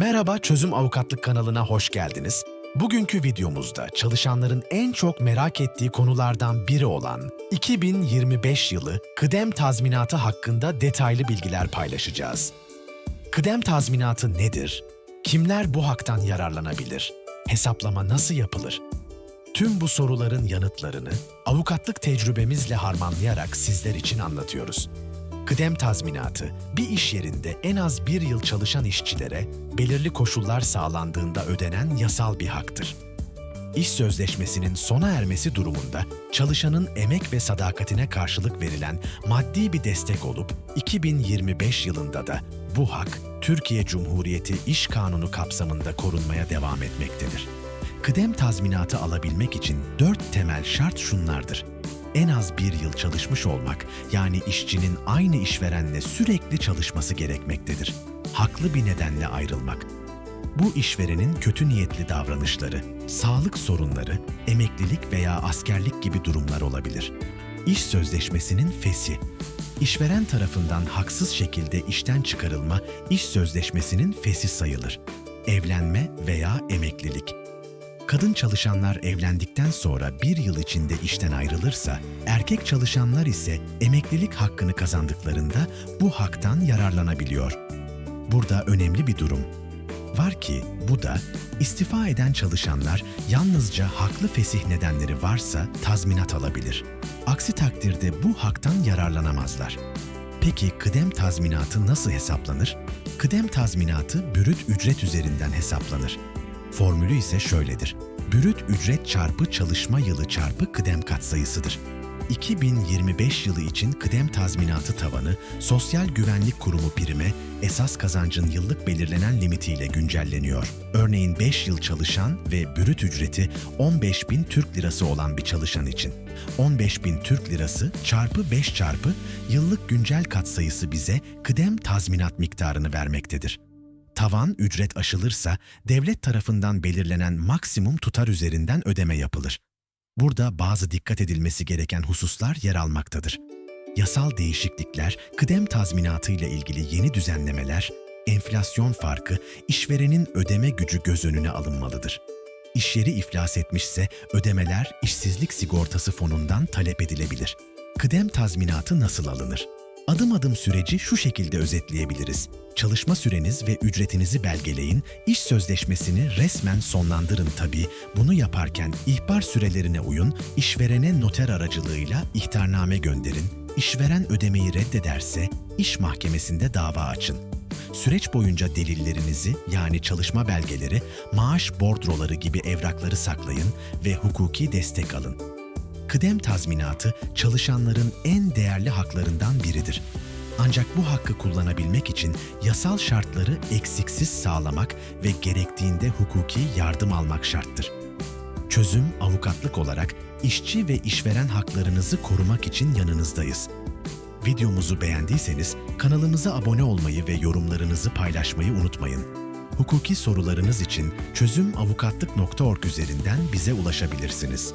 Merhaba Çözüm Avukatlık kanalına hoş geldiniz. Bugünkü videomuzda çalışanların en çok merak ettiği konulardan biri olan 2025 yılı kıdem tazminatı hakkında detaylı bilgiler paylaşacağız. Kıdem tazminatı nedir? Kimler bu haktan yararlanabilir? Hesaplama nasıl yapılır? Tüm bu soruların yanıtlarını avukatlık tecrübemizle harmanlayarak sizler için anlatıyoruz. Kıdem tazminatı, bir iş yerinde en az bir yıl çalışan işçilere belirli koşullar sağlandığında ödenen yasal bir haktır. İş sözleşmesinin sona ermesi durumunda çalışanın emek ve sadakatine karşılık verilen maddi bir destek olup 2025 yılında da bu hak Türkiye Cumhuriyeti İş Kanunu kapsamında korunmaya devam etmektedir. Kıdem tazminatı alabilmek için dört temel şart şunlardır. En az bir yıl çalışmış olmak, yani işçinin aynı işverenle sürekli çalışması gerekmektedir. Haklı bir nedenle ayrılmak. Bu işverenin kötü niyetli davranışları, sağlık sorunları, emeklilik veya askerlik gibi durumlar olabilir. İş sözleşmesinin fesi. İşveren tarafından haksız şekilde işten çıkarılma iş sözleşmesinin fesi sayılır. Evlenme veya emeklilik. Kadın çalışanlar evlendikten sonra bir yıl içinde işten ayrılırsa, erkek çalışanlar ise emeklilik hakkını kazandıklarında bu haktan yararlanabiliyor. Burada önemli bir durum var ki bu da istifa eden çalışanlar yalnızca haklı fesih nedenleri varsa tazminat alabilir. Aksi takdirde bu haktan yararlanamazlar. Peki kıdem tazminatı nasıl hesaplanır? Kıdem tazminatı bürüt ücret üzerinden hesaplanır. Formülü ise şöyledir. Bürüt ücret çarpı çalışma yılı çarpı kıdem katsayısıdır. 2025 yılı için kıdem tazminatı tavanı Sosyal Güvenlik Kurumu prime esas kazancın yıllık belirlenen limitiyle güncelleniyor. Örneğin 5 yıl çalışan ve bürüt ücreti 15 bin Türk lirası olan bir çalışan için. 15 bin Türk lirası çarpı 5 çarpı yıllık güncel katsayısı bize kıdem tazminat miktarını vermektedir. Tavan ücret aşılırsa devlet tarafından belirlenen maksimum tutar üzerinden ödeme yapılır. Burada bazı dikkat edilmesi gereken hususlar yer almaktadır. Yasal değişiklikler, kıdem tazminatı ile ilgili yeni düzenlemeler, enflasyon farkı, işverenin ödeme gücü göz önüne alınmalıdır. İş yeri iflas etmişse ödemeler işsizlik sigortası fonundan talep edilebilir. Kıdem tazminatı nasıl alınır? Adım adım süreci şu şekilde özetleyebiliriz. Çalışma süreniz ve ücretinizi belgeleyin, iş sözleşmesini resmen sonlandırın tabii. Bunu yaparken ihbar sürelerine uyun, işverene noter aracılığıyla ihtarname gönderin. İşveren ödemeyi reddederse iş mahkemesinde dava açın. Süreç boyunca delillerinizi yani çalışma belgeleri, maaş bordroları gibi evrakları saklayın ve hukuki destek alın. Kıdem tazminatı çalışanların en değerli haklarından biridir. Ancak bu hakkı kullanabilmek için yasal şartları eksiksiz sağlamak ve gerektiğinde hukuki yardım almak şarttır. Çözüm avukatlık olarak işçi ve işveren haklarınızı korumak için yanınızdayız. Videomuzu beğendiyseniz kanalımıza abone olmayı ve yorumlarınızı paylaşmayı unutmayın. Hukuki sorularınız için çözümavukatlık.org üzerinden bize ulaşabilirsiniz.